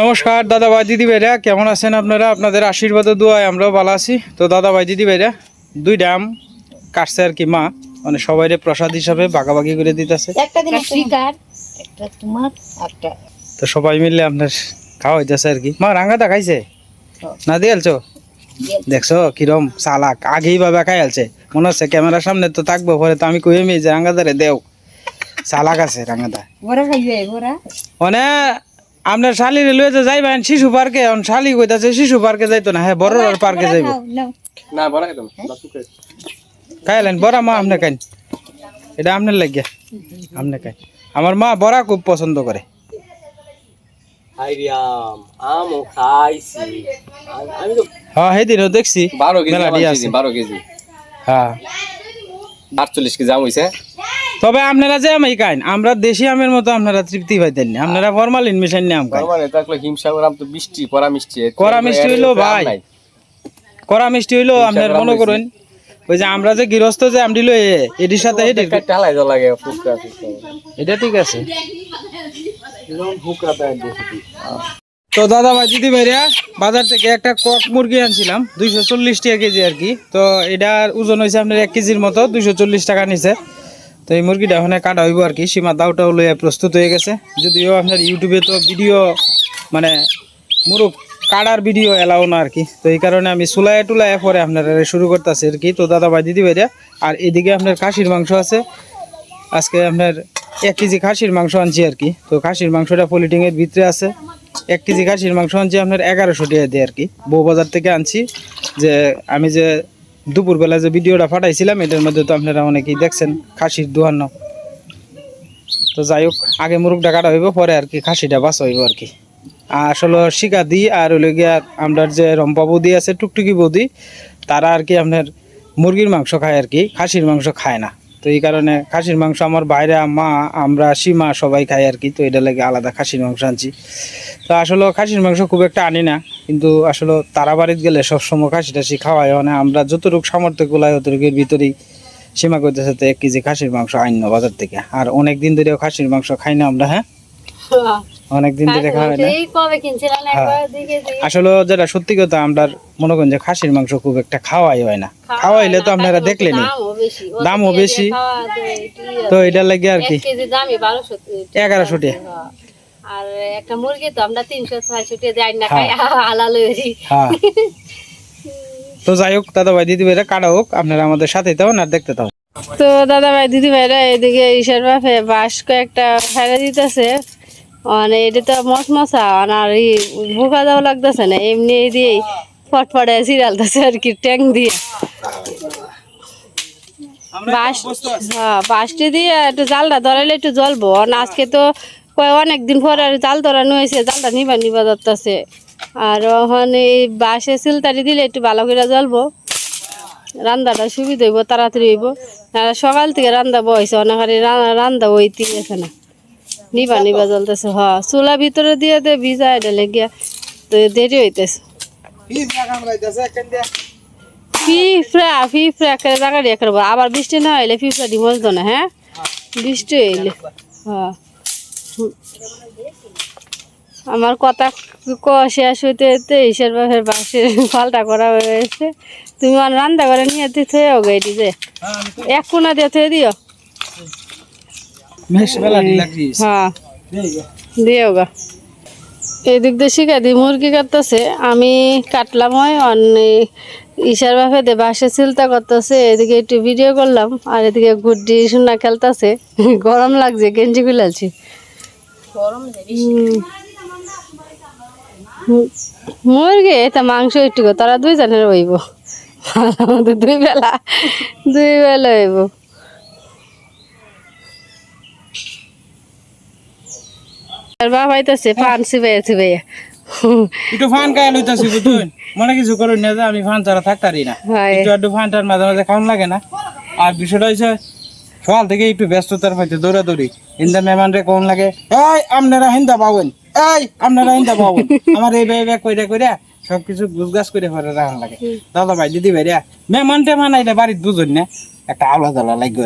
নমস্কার দাদা ভাই দিদি ভাইরা কেমন আছেন আপনারা? আপনাদের আশীর্বাদ দোয়ায় আমরাও ভালো আছি। তো দাদা ভাই দিদি ভাইরা দুই ডাম কাটছে আর কি মা। মানে সবাইরে প্রসাদ হিসাবে ভাগাভাগি করে দিতেছে। একটা দিন শিকার একটা তোমার একটা। তো সবাই মিলে আপনার খাওয়া হইতেছে আর কি। মা রাঙ্গাটা খাইছে? না দিয়ে আলছো দেখছ কিরম চালাক। আগেই বাবা খাই আলছে মনে হচ্ছে ক্যামেরার সামনে তো থাকব পরে তো আমি কইমি যে রাঙ্গাদারে দেও। চালাক আছে রাঙ্গাদা বড় খাইবে বড়া? মানে আপনার শালি যে যাইবেন শিশু পার্কে এখন শালি কইতাছে শিশু পার্কে যাইতো না হ্যাঁ বড় পার্কে যাইবো। না বড় একদম খাইলেন বড়া মা আপনি খাইন। এটা আপনার লাগিয়া আপনি খাইন। আমার মা বড়া খুব পছন্দ করে। হ্যাঁ সেদিনও দেখছি বারো কেজি। বারো কেজি। হ্যাঁ। আটচল্লিশ কেজি আম হয়েছে তবে আপনারা যে আমি খাইন আমরা দেশি আমের মতো আপনারা তৃপ্তি পাইতেন না। আপনারা ফরমালিন মিশাইন আম খাই। থাকলে হিমসাগর আম তো বৃষ্টি করা মিষ্টি। কড়া মিষ্টি হইল ভাই। কড়া মিষ্টি হইল আপনার মনে করুন ওই যে আমরা যে গৃহস্থ যে আমটি লই এটির সাথে এটির কাটতে হালাই দেওয়া লাগে ফুচকা এটা ঠিক আছে। ফুকরা তো দাদা ভাই দিদি ভাইরা বাজার থেকে একটা কক মুরগি আনছিলাম দুইশো চল্লিশ টাকা কেজি আর কি। তো এটার ওজন হয়েছে আপনার এক কেজির মতো দুইশো চল্লিশ টাকা নিছে। তো এই মুরগিটা ওখানে কাটা হইব আর কি, সীমা দাউটাও লইয়া প্রস্তুত হয়ে গেছে। যদিও আপনার ইউটিউবে তো ভিডিও মানে মুরগ কাটার ভিডিও এলাও না আর কি। তো এই কারণে আমি চুলায় টুলায় পরে আপনারা শুরু করতেছি আর কি। তো দাদা ভাই দিদি ভাইরা আর এদিকে আপনার খাসির মাংস আছে। আজকে আপনার এক কেজি খাসির মাংস আনছি আর কি। তো খাসির মাংসটা পলিটিংয়ের ভিতরে আছে। এক কেজি খাসির মাংস আনছি আপনার এগারোশো টাকা দিয়ে আর কি। বউ বাজার থেকে আনছি। যে আমি যে দুপুরবেলা যে ভিডিওটা পাঠাইছিলাম, এটার মধ্যে তো আপনারা অনেকেই দেখছেন, খাসির দোহান্ন। তো যাই হোক, আগে মুরগটা কাটা হইব, পরে আর কি খাসিটা বাঁচা হইব আর কি। আসলে শিকা দিই আর হইলে গিয়া আমরা যে রম্পা বৌদি আছে, টুকটুকি বৌদি, তারা আর কি আপনার মুরগির মাংস খায় আর কি, খাসির মাংস খায় না। তো এই কারণে খাসির মাংস আমার বাইরে মা, আমরা, সীমা সবাই খাই আর কি। তো এটা লাগে আলাদা খাসির মাংস আনছি। তো আসলে খাসির মাংস খুব একটা আনি না, কিন্তু আসলে তারা বাড়িতে গেলে সবসময় খাসি টাসি খাওয়াই মানে আমরা যতটুকু সামর্থ্য গুলাই অতটুকুর ভিতরেই সীমা করতেছে তো এক কেজি খাসির মাংস আইন বাজার থেকে। আর অনেক দিন ধরেও খাসির মাংস খাই না আমরা হ্যাঁ। অনেক দিন ধরে খাওয়াই না। দিকে আসলে যেটা সত্যি কথা আমরা মনে করেন যে খাসির মাংস খুব একটা খাওয়াই হয় না। খাওয়াইলে তো আপনারা দেখলেনি দামও বেশি। তো এটা লাগে আর কি। এগারোশো টাকা আর একটা মুরগি তো আমরা তিনশো ছয়শো টাকা যাই না খাই আলাল হ্যাঁ। তো যাই হোক দাদা ভাই দিদি ভাইরা কাটা হোক আপনারা আমাদের সাথে থাকুন আর দেখতে থাকুন। তো দাদা ভাই দিদি ভাইরা এদিকে ঈশার বাপে বাস কয়েকটা ফেলে দিতেছে। মানে এটা তো মশমশা আর এই ভুকা দেওয়া লাগতেছে না এমনি এই দিয়ে ফটফটে সিরালতেছে আর কি ট্যাং দিয়ে। বাঁশ হ্যাঁ বাঁশটি দিয়ে একটু জালটা ধরাইলে একটু জ্বলবো। আর আজকে তো কয় অনেক দিন পরে আর জাল ধরানো হয়েছে জালটা নিবা নিবা ধরতেছে। আর ওখানে এই বাঁশে সিলতারি দিলে একটু ভালো করে জ্বলবো। রান্দাটা সুবিধা হইব তাড়াতাড়ি হইব। আর সকাল থেকে রান্দা বয়সে অনেক রান্দা হইতে আছে না। নিবা নিবা জ্বলতেছে হ। চুলা ভিতরে দিয়ে দে ভিজা এটা গিয়া তো দেরি হইতেছে। ফিফরা ফিফরা করে জাগাড়ি করব আবার বৃষ্টি না হইলে ফিফরা দি মজতো না হ্যাঁ? বৃষ্টি হইলে হ্যাঁ হুম। আমার কথা ক শেষ হইতে হইতে ঈশ্বর বাপের বাসে পাল্টা করা হয়েছে তুমি আমার রান্না করে নিয়ে তুই থয়েও গাইটি যে এক কোনা দিয়ে থয়ে দিও। হ্যাঁ। দিও গা। এদিক দিয়ে শিখা দি মুরগি কাটতেছে। আমি কাটলাম হয় অন্য ঈশার বাপে দে বাসে চিলতা করতেছে। এদিকে একটু ভিডিও করলাম আর এদিকে গুড্ডি সোনা খেলতেছে। গরম লাগছে গেঞ্জি গুলাছি মুরগি এটা মাংস একটু তারা দুই জনের হইব। দুই বেলা দুই বেলা হইব। আর বাবা আইতাছে পান সিবাইয়া সিবাইয়া একটু ফান খাই লইতাছি বুঝুন মনে কিছু করুন না যে আমি ফান ছাড়া থাকতারি না। একটু একটু ফানটার মাঝে মাঝে খাওয়ান লাগে না। আর বিষয়টা হচ্ছে সকাল থেকে একটু ব্যস্ততার মধ্যে দৌড়াদৌড়ি। হিন্দা মেহমান রে কোন লাগে এই আপনারা হিন্দা পাবেন এই আপনারা হিন্দা পাবেন আমার এই কইরা কইরা সবকিছু গুজগাছ করে ফেলে রাখান লাগে। দাদা ভাই দিদি ভাই রে মেহমান টেমান আইলে বাড়িতে বুঝুন না একটা আলাদা আলাদা লাগ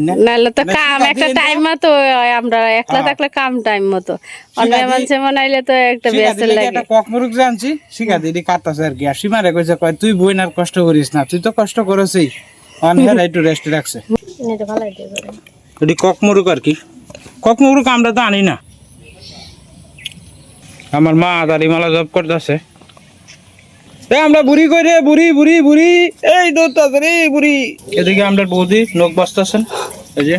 না। নাহলে তো কাম একটা টাইম মতো আমরা একলা হ্যাঁ। থাকলে কাম টাইম মতো। অন্য দিয়ে- মানুষে মনাইলে তো একটা ব্যস্ত লাগে একটা কক মুরুগ জানছি শিখা দিদি কাটতাছে আর কি। আর সীমারে কইছে কয় তুই বইন আর কষ্ট করিস না। তুই তো কষ্ট করছিস। একটু রেস্ট রাখছে। এটি কক আর কি। কক আমরা তো আনি না। আমার মা দাড়িমালা জব করতেছে। এ আমরা বুড়ি কই রে? বুড়ি বুড়ি বুড়ি। এই দৌড়তাছে রে বুড়ি। এদিকে আমরা বৌদি নখ বসতেছেন এই যে।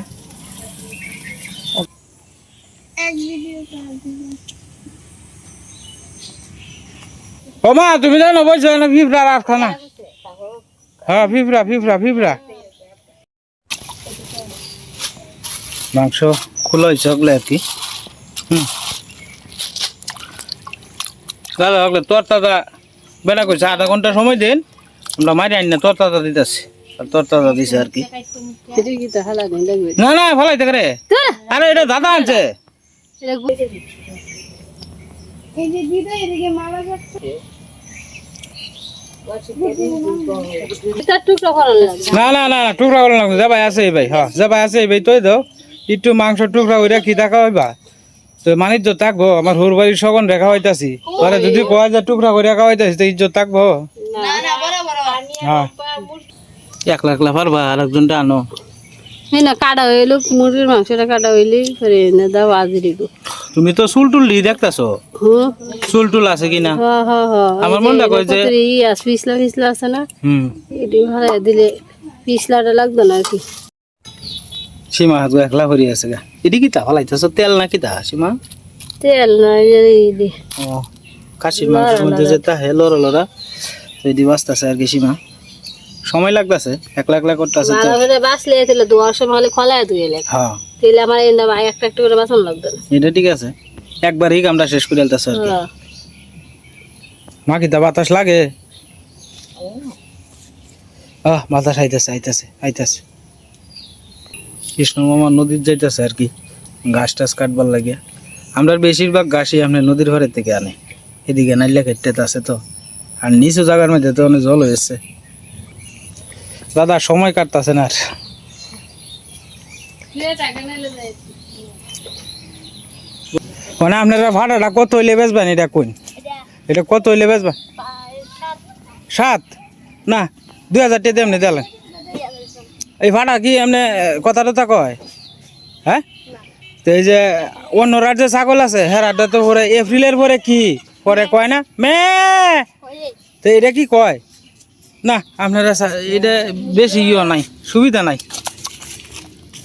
ও মা তুমি জানো বলছো না ফিফরা রাত খানা হ্যাঁ ফিফরা ফিফরা ফিফরা। মাংস খোলা হয়েছে ওগুলো আর কি। হুম। দাদা ওগুলো তোর দাদা বেলা করছে আধা ঘণ্টা সময় দিন আমরা মারি আনি না তোর দাদা দিতেছি। তোর দাদা দিছে আর কি। না না ভালাই থাকে রে আরে এটা দাদা আনছে। না না না না টুকরা করে লাগবে যাবাই আছে এই ভাই হ্যাঁ যাবাই আছে এই ভাই তুই দাও। একটু মাংস টুকরা করে কি দেখা হইবা? তো মানিজ্য থাকব আমার হুর বাড়ির সগন রেখা হইতাছি। পরে যদি কয় যে টুকরা করে রাখা হইতাছি তো ইজ্জত থাকব। হ্যাঁ। একলা একলা পারবা আর একজনটা আনো হ্যাঁ না কাটা হইল মুরগির মাংসটা কাটা হইলে পরে এনে দাও আজরি গো তুমি তো চুল টুল দিয়ে দেখতাছো? চুল টুল আছে কিনা? হ হ হ। আমার মনটা কয় যে- পিছলা পিছলা আছে না? হুম। এটি ভালো দিলে পিছলাটা লাগতো না আর কি। সীমা হাত একলা ভরি আছে গা। এটি কি তা ভালাইতেছ তেল না কি তা সীমা? তেল না এই ও কাশির মাংসের মধ্যে যেটা হে লড়া লড়া তো এটি বাঁচতেছে আর কি সীমা? সময় লাগতেছে? একলা একলা করতেছে তো ভালো করে বাঁচলে তাহলে দুয়ার সময় হলে খোলায় ধুয়ে লাগে হ্যাঁ তাহলে আমার এই না একটা একটা করে বাঁচানো লাগতো এটা ঠিক আছে। একবারই কামটা শেষ করে আলতেছে আর কি। মা কি তা বাতাস লাগে? আহ বাতাস আইতেছে আইতেছে আইতেছে। কৃষ্ণ মামা নদীর যাইতেছে আর কি গাছ টাছ কাটবার লাগে আমরা বেশিরভাগ গাছই আপনি নদীর ঘরের থেকে আনে এদিকে নাইলে কেটে আছে তো আর নিচু জায়গার মধ্যে তো অনেক জল হয়েছে। দাদা সময় কাটতেছে না আর। মানে আপনারা ভাড়াটা কত হইলে বেচবেন এটা কোন এটা কত হইলে বেচবেন? সাত। না দুই হাজার টাকা এমনি দিলেন এই ভাড়া কি এমনি কথা টথা কয়? হ্যাঁ? তো এই যে অন্য রাজ্যে ছাগল আছে হ্যাঁ তো পরে এপ্রিলের পরে কি পরে কয় না? মে! তো এটা কি কয়? না আপনারা এটা বেশি ইয়ে নাই সুবিধা নাই।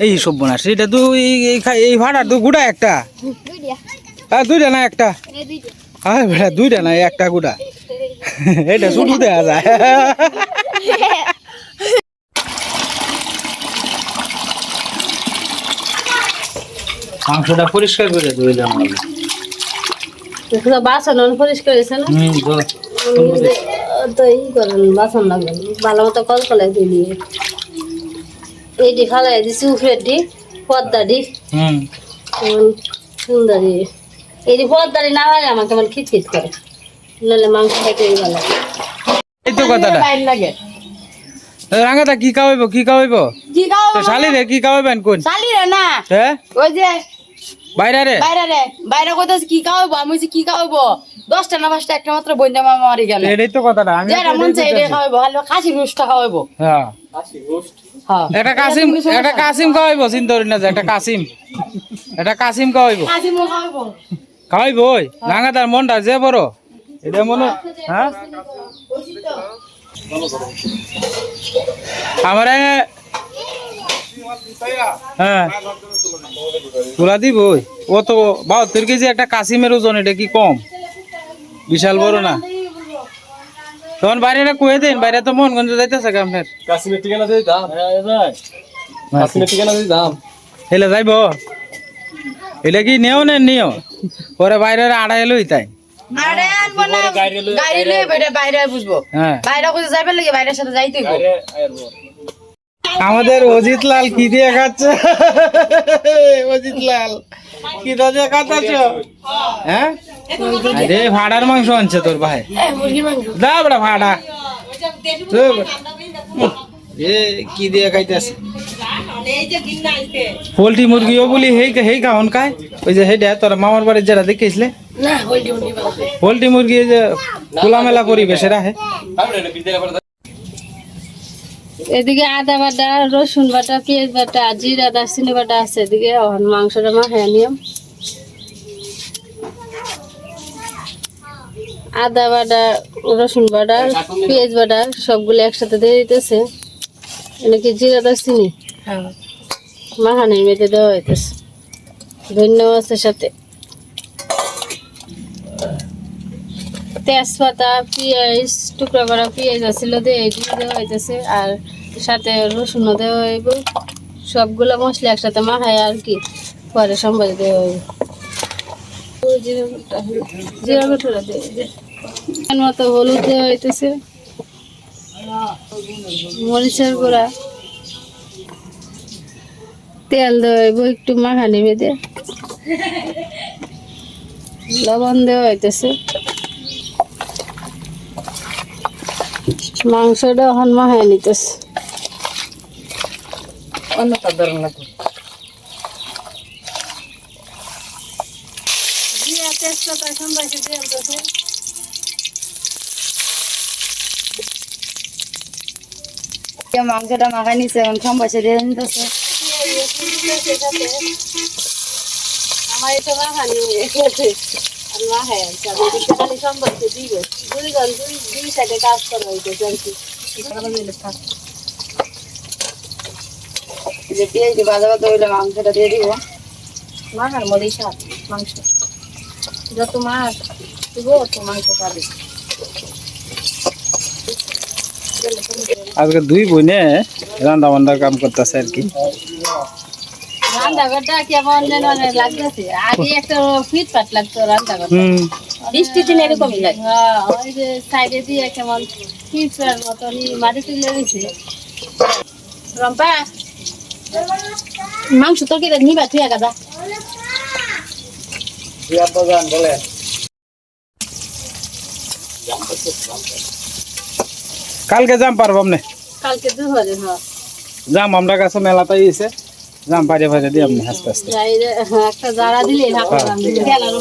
এই সব বোনাস এটা তো এই- ভাড়া তো গুড়া একটা। হ্যাঁ দুইটা না একটা? হ্যাঁ বেটা দুইটা না একটা গুড়া। এটা শুধু দেওয়া যায়। মাংসটা পরিষ্কার করে ধুইলাম আগে তো বাসন অন পরিষ্কার হয়েছে না? হুম। তো ই করেন বাসন লাগবে। ভালো মতো কল কলাই দিলি এইটি ফালাই দিছি উপরের দি পদ্মাটি হুম। সুন্দরী এইটি পদ্মাটি না হলে আমার কেমন খিটখিট করে। নাহলে মাংস খাইতে ভালো লাগে। এই তো কথাটা। এ, রাঙাটা কি খাওয়াইবো কি খাওয়াইবো? কি খাও তো শালি রে কি খাওয়াইবেন কোন? না? হ্যাঁ? ওই যে বাইরে রে। বাইরে রে। বাইরে কোথাও কি খাওয়াবো আমি কি খাওয়াবো দশটা না পাঁচটা একটা মাত্র বন্ধু মামা মারি গেল। এটাই তো কথাটা আমি যেটা মন চাই খাওয়াবো ভালো খাওয়াবো হ্যাঁ। হ্যাঁ। একটা কাসিম একটা কাসিম খাওয়াইবো চিন্তা করি না একটা কাসিম। একটা কাসিম খাওয়াইবো খাসি মো খাওয়াবো খাওয়াইবো ওই। রাঙাটার মনটা যে বড়। এটা মনে হ্যাঁ? আমার হ্যাঁ। তুলা দিব ও তো বাহাত্তর কেজি একটা কাসিমের ওজন এটা কি কম? বিশাল বড় না? তখন বাইরে কয়ে দেন বাইরে তো মনগঞ্জ যাইতেছে কি আপনার। কাশ্মীর ঠিকানা দিয়ে দাম। কাশ্মীর ঠিকানা দিয়ে দাম। হেলে যাইব? এটা কি নেও নেন নিও? পরে বাইরে আড়াই তাই। আরে আনব না। গাড়ি লয়ে বেটা বাইরে বুঝব। হ্যাঁ। বাইরে লাগে বাইরের সাথে যাইতে আমাদের অজিত লাল কি দিয়ে খাচ্ছে? অজিত লাল কি দিয়ে খাচ্ছ হ্যাঁ? আরে ভাড়ার মাংস আনছে তোর ভাই। দা বড়া ভাড়া। এ কি দিয়ে খাইতেছে? পোলট্রি মুরগিও বলি হেই হেই খাওন খায়। ওই যে হেডা তোরা মামার বাড়ির যারা দেখেছিলে পোলট্রি মুরগি যে খোলামেলা পরিবেশে রাখে। এদিকে আদা বাটা রসুন বাটা পেঁয়াজ বাটা জিরা দারচিনি বাটা আছে এদিকে। মাংসটা মাখায় নিয়ম আদা বাটা রসুন বাটা পেঁয়াজ বাটা সবগুলো একসাথে দিয়ে দিতেছে। এনেকি জিরা দারচিনি? মাখানির মেয়েতে দেওয়া হইতেছে। ধন্যবাদ সাথে। তেজপাতা পেঁয়াজ টুকরা করা পেঁয়াজ আছিল দেওয়া হইতেছে। আর সাথে রসুনও দেওয়া হইব। সবগুলো মশলা একসাথে মাখায় আর কি পরে সম্বাদ দেওয়া হইব। জিরা গুঁড়োটা, জিরা গুঁড়োটা দিয়ে দে। পরিমাণ মতো হলুদ দেওয়া হইতেছে। মরিচের গুঁড়া। তেল দেওয়া একটু মাখানি বেঁধে লবণ দেওয়া হইতেছে। মাংসটা এখন মাখায় নিতেছে। অন্য সাধারণ লাগবে মাংসটা মাখাই নিছে এখন সম্বাসে দিয়ে নিতেছে আমার এটা মাখানি হয়ে গেছে আমি মাখায় আনছি আমি এদিকে খালি সম্পর্কে দিব দুই জন দুই দুই সাইডে কাজ করা হইতেছে আর কি যে পেঁয়াজ দিয়ে ভাজা ভাজা হইলে মাংসটা দিয়ে দিব মাখার মধ্যেই স্বাদ মাংস যত মাছ দিব তত মাংস খাবে আজকে দুই বোনে রান্না বান্নার কাম করতেছে আর কি রান্না ঘরটা কেমন যেন লাগতেছে। আগে একটা ফিট ফাট লাগতো রান্না ঘর হুম। বৃষ্টি দিন এরকমই লাগে। হ্যাঁ ওই যে সাইডে দিয়ে কেমন ফিট ফাট মতনই মাটি তুলে দিছে। রম্পা মাংস তো কেটে নিবা তুই একা যা। কালকে যাম পারবাম না কালকে দুপুরে হ্যাঁ। যাম আমরা কাছে মেলাতে এসে। যাম পারে পারে দিয়ে আপনি আস্তে আস্তে হ্যাঁ, একটা জারা দিলে গেল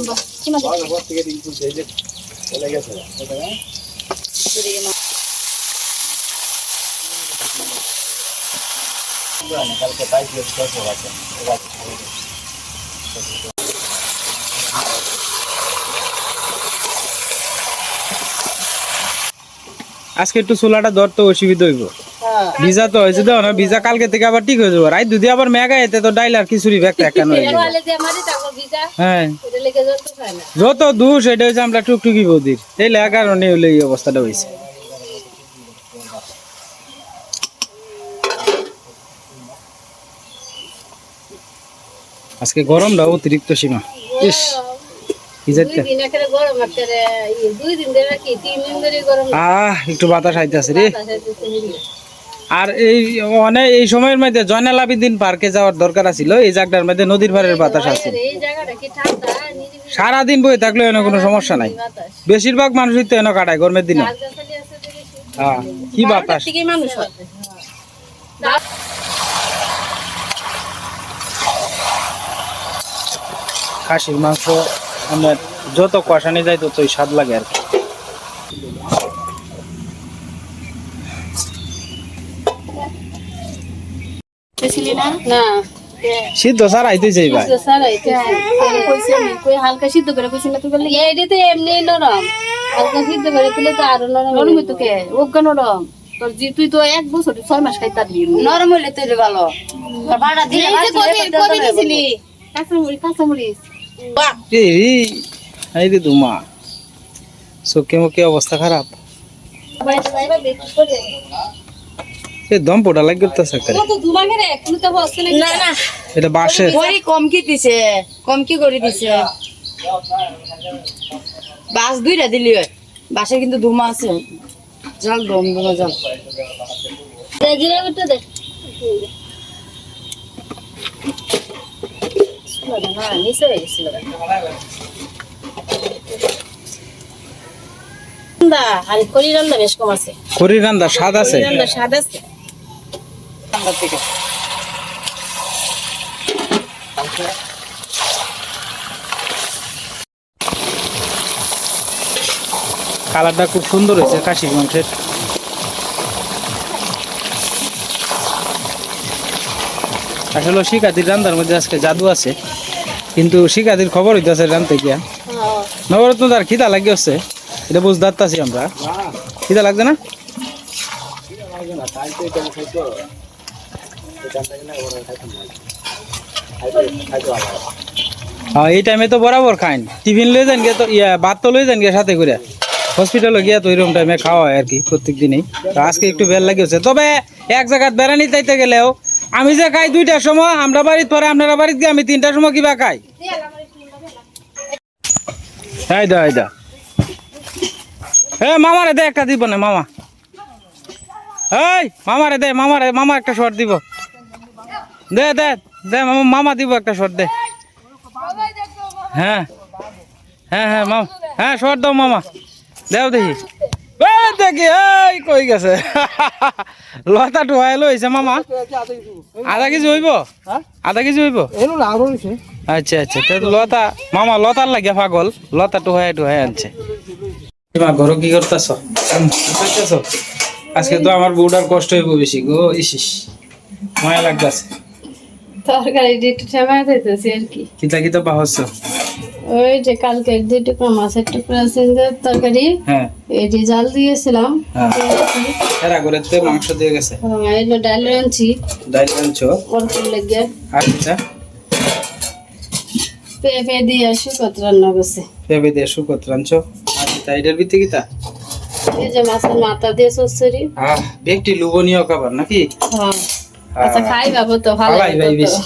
আজকে একটু চুলাটা ধরতে অসুবিধা হইব। ভিজা তো হয়েছে দেখো না ভিজা কালকে থেকে আবার ঠিক হয়ে যাব। রাত যদি আবার মেঘা এতে তো ডাইল আর খিচুড়ি ব্যাগটা একটা যাবে এরওয়ালে যে মারি তাকো ভিজা হ্যাঁ। এটা যত দূর সেটা হচ্ছে আমরা টুকটুকি বৌদির। এই লেখার কারণে হলে এই অবস্থাটা হয়েছে। আজকে গরমটা অতিরিক্ত সীমা। ইস কি যাচ্ছে দুই দিন একেবারে গরম একেবারে ই, দুই দিন ধরে কি তিন দিন ধরে গরম। আহ একটু বাতাস আইতেছে রে। আর এই অনেক এই সময়ের মধ্যে জয়নাল আবিদিন পার্কে যাওয়ার দরকার আছিল। এই জায়গাটার মধ্যে নদীর পাড়ের বাতাস আছে। সারাদিন বয়ে থাকলেও এনে কোনো সমস্যা নাই। বেশিরভাগ মানুষই তো এনে কাটায় গরমের দিনে। হ্যাঁ কি বাতাস? খাসির মাংস আমার যত কষানি যায় ততই স্বাদ লাগে আর কি। না? সিদ্ধ সার আইতেই যাইবা। বুঝতে স্যার এই কইছে আমি কই হালকা সিদ্ধ করে কইছি না তুই বললি। এইটা তো এমনি নরম। হালকা সিদ্ধ করে তুলে তো আরও নরম নরম কে? ওগা নরম। তোর জি তুই তো এক বছর ছয় মাস খাইতা দিবি নরম হইলে তৈরি ভালো। ভাড়া দিলে কবি দিছিলি? কাঁচামরিচ কাঁচামরিচ। এই রে, এই রে দুমা। চোখে মুখে অবস্থা খারাপ। এই দম পোটা লাগে করতেছে তো দুমাগে রে কোনো তো বসতে না না। এটা বাসের করি কম কি দিছে কম কি করে দিছে। বাস দুইটা দিলি হয়। বাসে কিন্তু ধুমা আছে। জল দম দমা জল খড়ির রান্দা স্বাদ আছে? স্বাদ আছে? সামনের থেকে কালারটা খুব সুন্দর হয়েছে, কাশি মাংসের। আসলে শিকাদির রান্নার মধ্যে আজকে জাদু আছে, কিন্তু শিকাদির খবর হইতেছে রান্তে গিয়া নবরত্ন তার খিদা লাগিয়েছে এটা বুঝতে আমরা। খিদা লাগবে না? এই টাইমে তো বরাবর খাইন টিফিন লয়ে যান গিয়ে তো, ইয়া, ভাত তো লয়ে যান গিয়ে সাথে করে। হসপিটালে গিয়া তো এরকম টাইমে খাওয়া হয় আর কি, প্রত্যেক দিনই। আজকে একটু বেল লাগিয়েছে। তবে এক জায়গায় বেড়ানি যাইতে গেলেও, আমি যে খাই দুইটার সময়, আমরা বাড়ির পরে, আপনারা বাড়িতে গিয়ে আমি তিনটার সময় কিবা খাই। এই দা এই দা। এ মামারে দে একটা দিব না, মামা। এই, মামারে দে, মামারে, মামা একটা শর্ট দিব। দে দে দে মামা মামা দিব একটা শর্ট দে। হ্যাঁ হ্যাঁ হ্যাঁ মামা হ্যাঁ শর্ট দাও মামা। দেও দেখি। দেখি এই কই গেছে? লতা টুহাই লইছে মামা। আধা কেজি হইব? আধা কেজি হইব? আচ্ছা আচ্ছা লতা মামা লতার লাগে পাগল। লতা টুহাই টুহাই আনছে। মা ঘর কি করতেছ? আজকে তো আমার বউটার কষ্ট হইব বেশি গো ইসিস। মায়া লাগতেছে। তরকারি একটু ঠেমায় দিতেছি আর কি। কিতা কিতা পাহস ওই যে কালকে দুই টুকরা মাছের টুকরা আছে তরকারি হ্যাঁ। এটি জাল দিয়েছিলাম। হ্যাঁ। করে তে মাংস দিয়ে গেছে। হ্যাঁ, এলো ডাল আনছি। ডাল আনছো? অল্প লেগে। আচ্ছা। পেঁপে দিয়ে শুকত রান্না করছে। পেঁপে দিয়ে শুকত আচ্ছা এটার ভিত্তি কিতা এই যে মাছের মাথা দিয়ে সরসরি আহ ব্যক্তি লোভনীয় খাবার নাকি? হ্যাঁ। আচ্ছা খাই বাবু তো ভালো ভাই বেশি।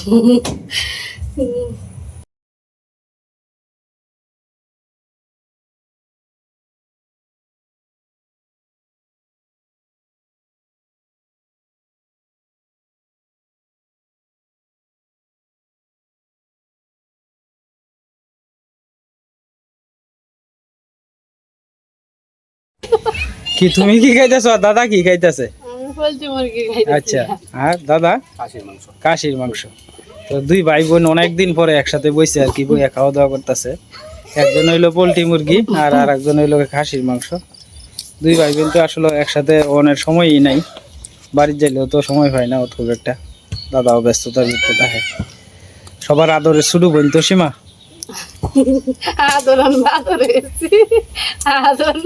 কি তুমি কি খাইতেছ? দাদা কি খাইতেছে? আচ্ছা। আর দাদা? কাশির মাংস। তো দুই ভাই বোন অনেকদিন পরে একসাথে বসে আর কি বইয়া খাওয়া দাওয়া করতেছে। একজন হইল পোলট্রি মুরগি আর আর একজন হইল খাসির মাংস। দুই ভাই বোন তো আসলে একসাথে অনেক সময়ই নাই। বাড়ির যাইলেও তো সময় হয় না ওর খুব একটা। দাদাও ব্যস্ততার ভিতরে থাকে। সবার আদরের শুরু বোন তো সীমা। আদরন বাদর হয়েছি আদরন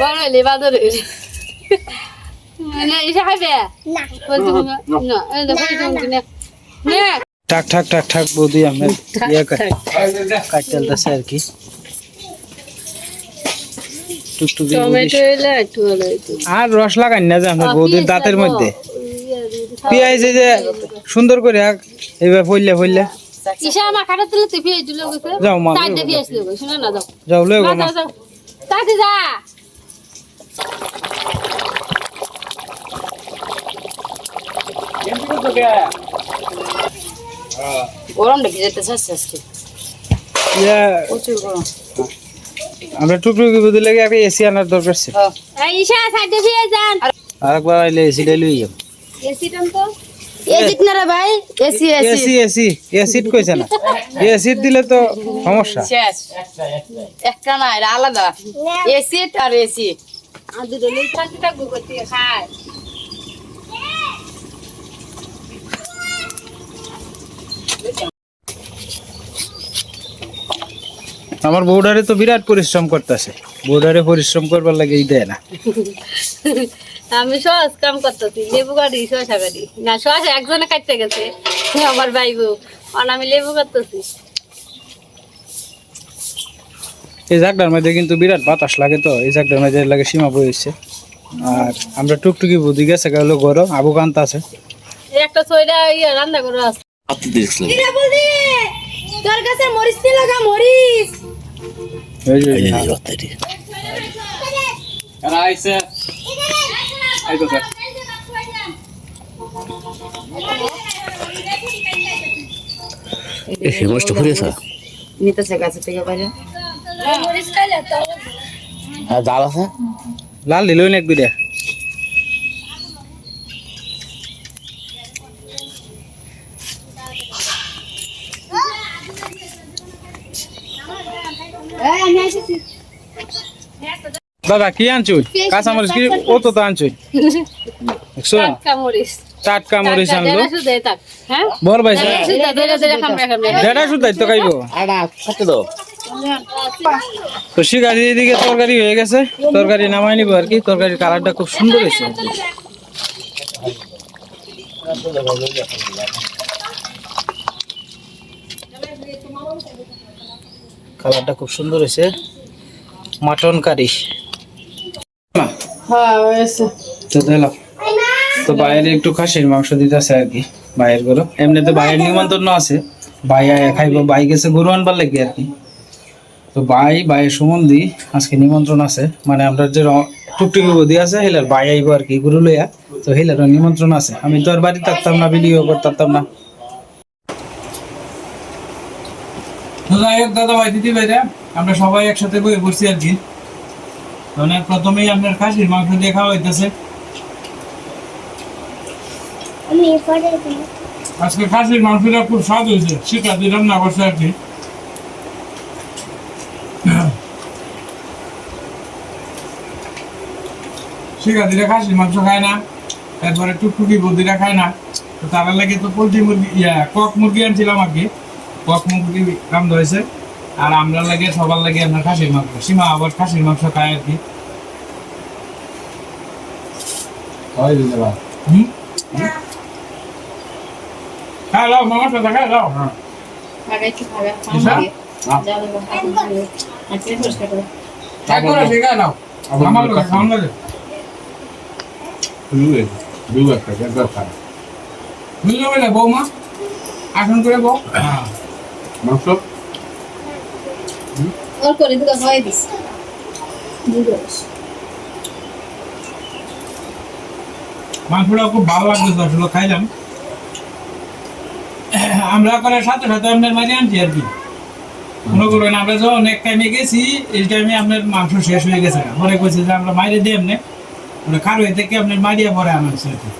বড় বাদর। না না। না ঠাক ঠাক ঠাক ঠাক বৌদি আমরা ইয়ে কাটতেলতেছে আর কি। আর রস লাগাই না যে বৌদির দাঁতের মধ্যে। পেঁয়াজ এই যে সুন্দর করে আগ এইবার ফইলে ফইলে। যাও মা যাও। তাতে যা। গরমটা কি যেতে চাচ্ছে আজকে? প্রচুর গরম। আমরা টুকটুকি বৌদি লাগে একটা এসি আনার দরকার ছিল? হ্যাঁ। আরেকবার আইলে এসি তো? এসিট না রে ভাই এসি এসি এসি এসিড কইছে না। এসিড দিলে তো সমস্যা। শেষ। একটা না এটা আলাদা। এসিট আর এসি আর দুটো থাকব করতে খায়? আমার বৌডারে তো বিরাট পরিশ্রম করতেছে। বৌডারে পরিশ্রম করবার লাগে এই দেয় না। আমি সহজ কাম করতেছি লেবু গাড়ি শসা গাড়ি না শসা একজনে কাটতে গেছে আমার ভাই বউ আর আমি লেবু কাটতেছি। এই জাগটার মধ্যে কিন্তু বিরাট বাতাস লাগে তো এই জাগটার মধ্যে লাগে সীমা বইছে আর আমরা টুকটুকি বুদ্ধি গেছে গেল গরম আবু কান্ত আছে। এই একটা সইটা ইয়ে রান্না করে আছে। তোর কাছে মরিচ নি লাগা মরিচ। এই ফুরিয়েছে। নিতেছে গাছে থেকে বাইরে মরিচ খাইলে তো হ্যাঁ জাল আছে। লাল দিল না এক দুইটা দাদা কি আনছুই? কাঁচামরিচ কি? ও তো আনছুই। টাটকা মরিচ। মরিচ আনলো। হ্যাঁ? বল ভাই দেড়া শুধা, দেড়া দেড়া খামড়া খামড়া। দেড়া শুধু তো খাইবো। কত দাও। তো শিকারি এদিকে তরকারি হয়ে গেছে। তরকারি নামাই নিবো আর কি। তরকারির কালারটা খুব সুন্দর হয়েছে। কালারটা খুব সুন্দর হয়েছে। Mutton curry. হ্যাঁ। তো দিলাম তো বাইরে একটু খাসির মাংস দিতেছে আর কি বাইরের গরু। এমনিতে বাইরের নিমন্ত্রণ আছে। ভাই খাইবো ভাই গেছে গরু আনবার লাগে আর কি। তো ভাই ভাইয়ের সম্বন্ধে আজকে নিমন্ত্রণ আছে। মানে আমরা যে টুকটুকি বদি আছে হেলার ভাই আইবো আর কি গুরু লইয়া। তো হেলার নিমন্ত্রণ আছে। আমি তো আর বাড়ি থাকতাম না ভিডিও করতাম না। দাদা ভাই দিদি ভাইরা আমরা সবাই একসাথে বই বসছি আর কি। মানে প্রথমেই আপনার খাসির মাংস দিয়ে খাওয়া হইতেছে। আজকে খাসির মাংসটা খুব স্বাদ হয়েছে সেটা দিয়ে রান্না করছে আর কি। শিকাদিরা খাসির মাংস খায় না। তারপরে টুকটুকি বদিরা খায় না। তো তারা লাগে তো পোলট্রি মুরগি ইয়া কক মুরগি আনছিলাম আর কি কক মুরগি রান্ধ হয়েছে। আর আমরা লাগে সবার লাগে আপনার খাসির মাংস। সীমা আবার খাসির মাংস খায় আর কি। খাই লাও মামার সাথে খাই লাও। হ্যাঁ। আগে একটু খাবে, খাওয়া কিসা? দিয়ে। যা দেবো, এখন খাবে। আজকে পরিষ্কার করে। খাই করে লাও আমার লোক খাওয়ান বুঝলো বলে বৌমা? আসন করে বউ। হ্যাঁ করে দুটো দিস। মাংসটা খুব ভালো লাগছে আসলে খাইলাম। আমরা করে সাথে সাথে আপনার মাঝে আনছি আর কি। মনে করবেন আমরা যখন এক টাইমে গেছি এই টাইমে আপনার মাংস শেষ হয়ে গেছে পরে কইছে যে আমরা মাইরে দিই এমনি। খারো থেকে আপনার মারিয়া পরে আনাচ্ছি আর কি